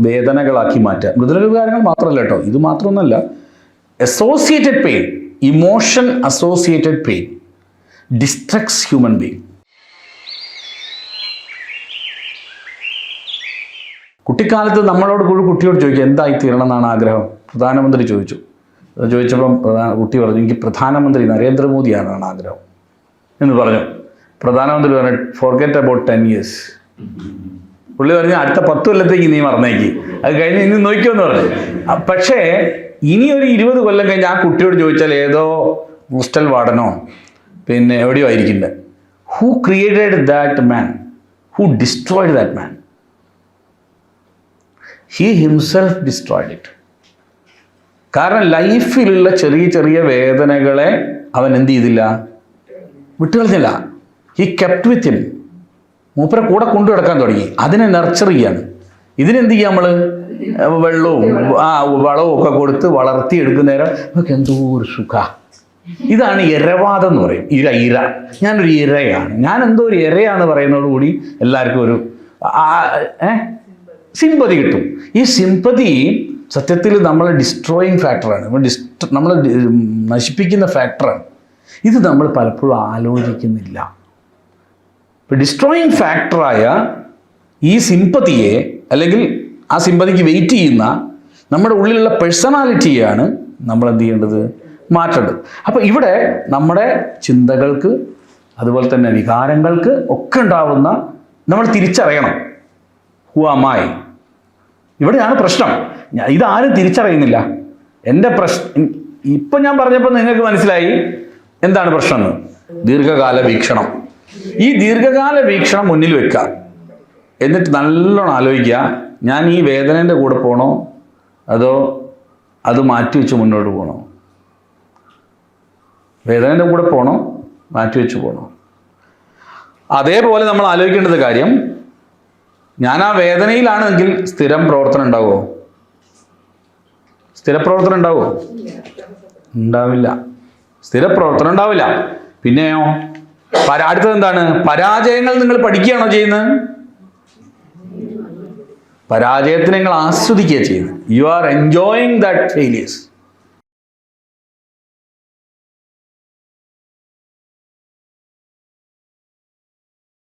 വേദനകളാക്കി മാറ്റുക മൃദുലവികാരങ്ങൾ മാത്രമല്ല കേട്ടോ. ഇത് മാത്രമൊന്നുമല്ല associated pain emotion associated pain destructs human being കുട്ടിക്കാലത്ത് നമ്മളോട് കൂടി കുട്ടിയോട് ചോദിക്കുക എന്തായി തീരണം എന്നാണ് ആഗ്രഹം? പ്രധാനമന്ത്രി ചോദിച്ചു. ചോദിച്ചപ്പം പ്രധാന കുട്ടി പറഞ്ഞു എനിക്ക് പ്രധാനമന്ത്രി നരേന്ദ്രമോദിയാണ് ആഗ്രഹം. എന്ന് പറഞ്ഞു. പ്രധാനമന്ത്രി പറഞ്ഞു ഫോർഗെറ്റ് അബൌട്ട് ടെൻ ഇയേഴ്സ് പുള്ളി പറഞ്ഞു അടുത്ത പത്ത് കൊല്ലത്തേക്ക് നീ മറന്നേക്ക്. അത് കഴിഞ്ഞ് ഇനി നോക്കിയോന്ന് പറഞ്ഞു. പക്ഷേ ഇനി ഒരു ഇരുപത് കൊല്ലം കഴിഞ്ഞ് ആ കുട്ടിയോട് ചോദിച്ചാൽ ഏതോ ഹോസ്റ്റൽ വാർഡനോ പിന്നെ എവിടെയോ ആയിരിക്കുന്നത് who created that man who destroyed that man he himself destroyed it കാരണം ലൈഫിലുള്ള ചെറിയ ചെറിയ വേദനകളെ അവൻ എന്ത് ചെയ്തില്ല? വിട്ടുകളഞ്ഞില്ല. ഹി കെപ്റ്റ് വിത്ത് ഹിം മൂപ്പരെ കൂടെ കൊണ്ടു കിടക്കാൻ തുടങ്ങി. അതിനെ നർച്ചർ ചെയ്യാണ്. ഇതിനെന്ത് ചെയ്യാം നമ്മൾ വെള്ളവും ആ വളവും ഒക്കെ കൊടുത്ത് വളർത്തി നേരം നമുക്ക് എന്തോ ഒരു സുഖ. ഇതാണ് ഇരവാദം എന്ന് പറയും. ഇര ഇര. ഞാനൊരു ഇരയാണ്. ഞാൻ എന്തോ ഒരു ഇരയാണ് പറയുന്നതോടുകൂടി എല്ലാവർക്കും ഒരു സിമ്പതി കിട്ടും. ഈ സിമ്പതി സത്യത്തിൽ നമ്മളെ ഡിസ്ട്രോയിങ് ഫാക്ടറാണ് നമ്മൾ ഡിസ്റ്റ് നമ്മളെ ഡി- നശിപ്പിക്കുന്ന ഫാക്ടറാണ് ഇത് നമ്മൾ പലപ്പോഴും ആലോചിക്കുന്നില്ല. ഡിസ്ട്രോയിങ് ഫാക്ടറായ ഈ സിമ്പതിയെ അല്ലെങ്കിൽ ആ സിമ്പതിക്ക് വെയിറ്റ് ചെയ്യുന്ന നമ്മുടെ ഉള്ളിലുള്ള പേഴ്സണാലിറ്റിയാണ് നമ്മൾ എന്ത് ചെയ്യേണ്ടത്? മാറ്റേണ്ടത്. അപ്പോൾ ഇവിടെ നമ്മുടെ ചിന്തകൾക്ക് അതുപോലെ തന്നെ വികാരങ്ങൾക്ക് ഒക്കെ ഉണ്ടാവുന്ന നമ്മൾ തിരിച്ചറിയണം. ഹു ആമായി ഇവിടെയാണ് പ്രശ്നം. ഇതാരും തിരിച്ചറിയുന്നില്ല. എന്റെ പ്രശ്നം ഇപ്പം ഞാൻ പറഞ്ഞപ്പോൾ നിങ്ങൾക്ക് മനസ്സിലായി എന്താണ് പ്രശ്നം ദീർഘകാല വീക്ഷണം. ഈ ദീർഘകാല വീക്ഷണം മുന്നിൽ വെക്കുക. എന്നിട്ട് നല്ലോണം ആലോചിക്കുക ഞാൻ ഈ വേദനേന്റെ കൂടെ പോകണോ അതോ അത് മാറ്റി വെച്ച് മുന്നോട്ട് പോകണോ വേദനേന്റെ കൂടെ പോകണോ മാറ്റി വെച്ച് പോകണോ അതേപോലെ നമ്മൾ ആലോചിക്കേണ്ടത് കാര്യം ഞാൻ ആ വേദനയിലാണെങ്കിൽ സ്ഥിരം പ്രവർത്തനം ഉണ്ടാവുമോ സ്ഥിരപ്രവർത്തനം ഉണ്ടാവുമോ ഉണ്ടാവില്ല. സ്ഥിരപ്രവർത്തനം ഉണ്ടാവില്ല. പിന്നെയോ? അടുത്തത് എന്താണ്? പരാജയങ്ങൾ നിങ്ങൾ പഠിക്കുകയാണോ ചെയ്യുന്നത്? പരാജയത്തെ നിങ്ങൾ ആസ്വദിക്കുക ചെയ്യുന്നത്. You are enjoying that failures